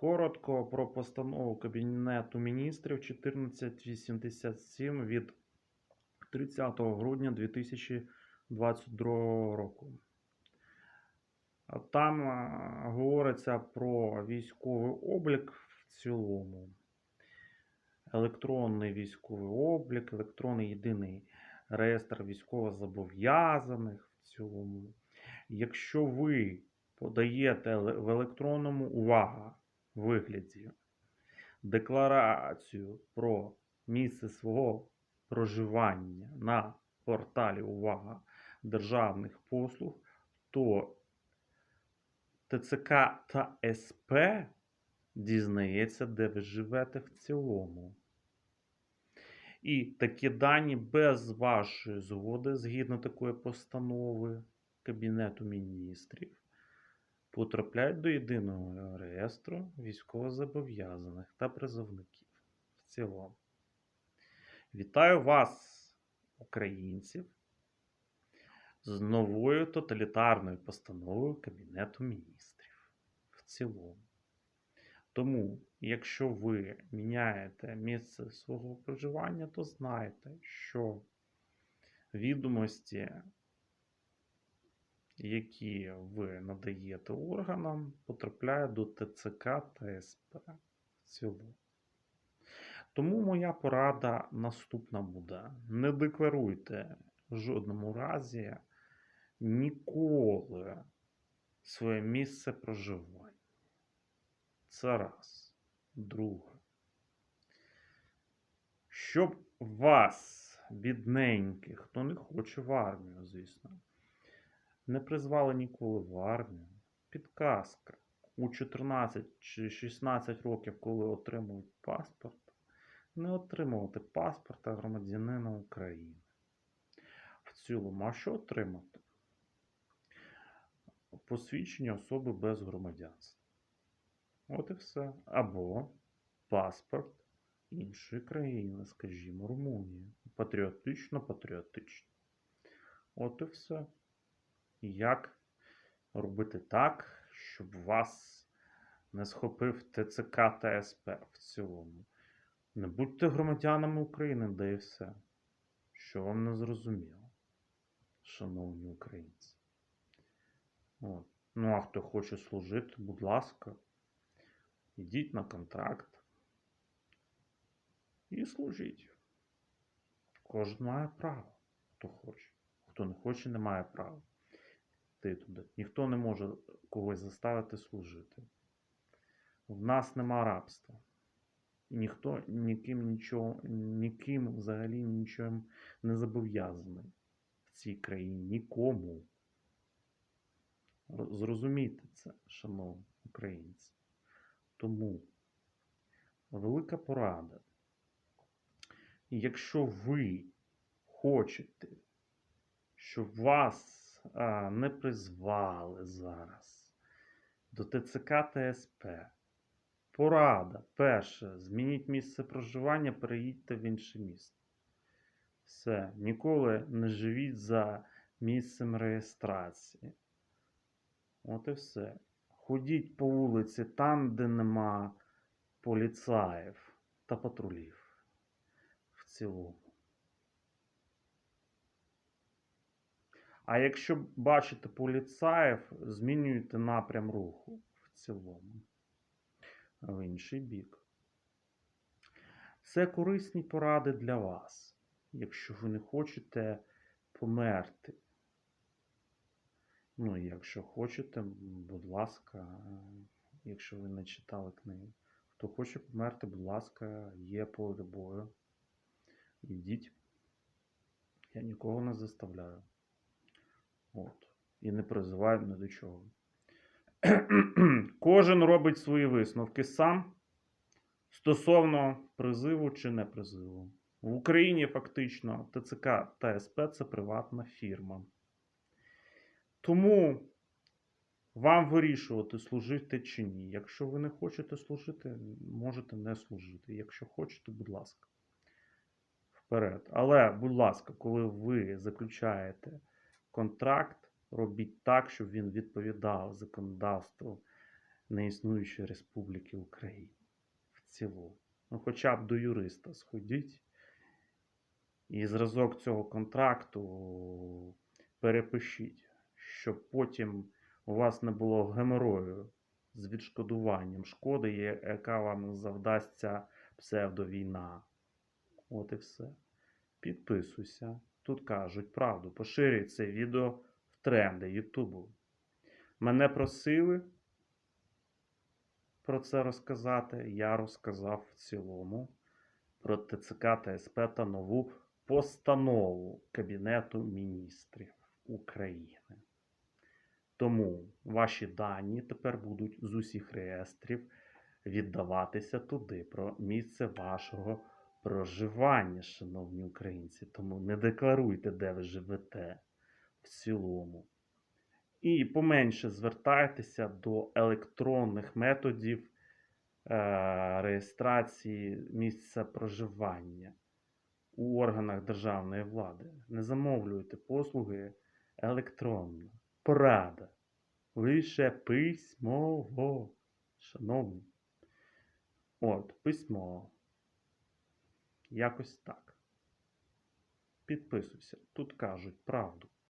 Коротко про постанову Кабінету міністрів 1487 від 30 грудня 2022 року. Там говориться про військовий облік в цілому. Електронний військовий облік, електронний єдиний реєстр військовозобов'язаних в цілому. Якщо ви подаєте в електронному увага вигляді декларацію про місце свого проживання на порталі Увага державних послуг, то ТЦК та СП дізнається, де ви живете в цілому. І такі дані без вашої згоди, згідно такої постанови Кабінету міністрів, потрапляють до єдиного реєстру військовозобов'язаних та призовників в цілому. Вітаю вас, українців, з новою тоталітарною постановою Кабінету міністрів в цілому. Тому, якщо ви міняєте місце свого проживання, то знайте, що відомості, які ви надаєте органам, потрапляють до ТЦК та СП в цілому. Тому моя порада наступна буде: не декларуйте в жодному разі ніколи своє місце проживання. Це раз. Друге. Щоб вас, бідненьких, хто не хоче в армію, звісно, не призвали ніколи в армію. Підказка. У 14 чи 16 років, коли отримують паспорт, не отримувати паспорта громадянина України. В цілому, а що отримати? Посвідчення особи без громадянства. От і все. Або паспорт іншої країни, скажімо, Румунії. Патріотично, патріотично. От і все. Як робити так, щоб вас не схопив ТЦК та СП в цілому? Не будьте громадянами України, да і все. Що вам не зрозуміло, шановні українці. От. Ну, а хто хоче служити, будь ласка, йдіть на контракт і служіть. Кожен має право, хто хоче. Хто не хоче, не має права йти туди. Ніхто не може когось заставити служити. В нас нема рабства. І ніхто ніким нічого, ніким взагалі нічим не зобов'язаний в цій країні. Нікому. Зрозумійте це, шановні українці. Тому велика порада. Якщо ви хочете, щоб вас а, не призвали зараз до ТЦК та СП, порада. Перше, змініть місце проживання, переїдьте в інше місто. Все, ніколи не живіть за місцем реєстрації. От і все. Ходіть по вулиці там, де нема поліцаїв та патрулів в цілому. А якщо бачите поліцаїв, змінюйте напрям руху в цілому в інший бік. Це корисні поради для вас, якщо ви не хочете померти. Ну, якщо хочете, будь ласка, якщо ви не читали книги. Хто хоче померти, будь ласка, є поле бою. Ідіть. Я нікого не заставляю. І не призиваю ні до чого. Кожен робить свої висновки сам стосовно призиву чи не призиву. В Україні фактично ТЦК та СП це приватна фірма. Тому вам вирішувати, служити чи ні. Якщо ви не хочете служити, можете не служити. Якщо хочете, будь ласка, вперед. Але, будь ласка, коли ви заключаєте контракт, робіть так, щоб він відповідав законодавству неіснуючої Республіки Україна в цілому. Ну, хоча б до юриста сходіть і зразок цього контракту перепишіть, щоб потім у вас не було геморою з відшкодуванням шкоди, яка вам завдасться псевдовійна. От і все. Підписуйся. Тут кажуть правду. Поширюй це відео тренди Ютубу. Мене просили про це розказати. Я розказав в цілому про ТЦК та СП та нову постанову Кабінету міністрів України. Тому ваші дані тепер будуть з усіх реєстрів віддаватися туди про місце вашого проживання, шановні українці. Тому не декларуйте, де ви живете цілому. І поменше звертайтеся до електронних методів е, реєстрації місця проживання у органах державної влади. Не замовлюйте послуги електронно. Порада. Лише письмово. Шановні. От, письмо. Якось так. Підписуйся. Тут кажуть правду.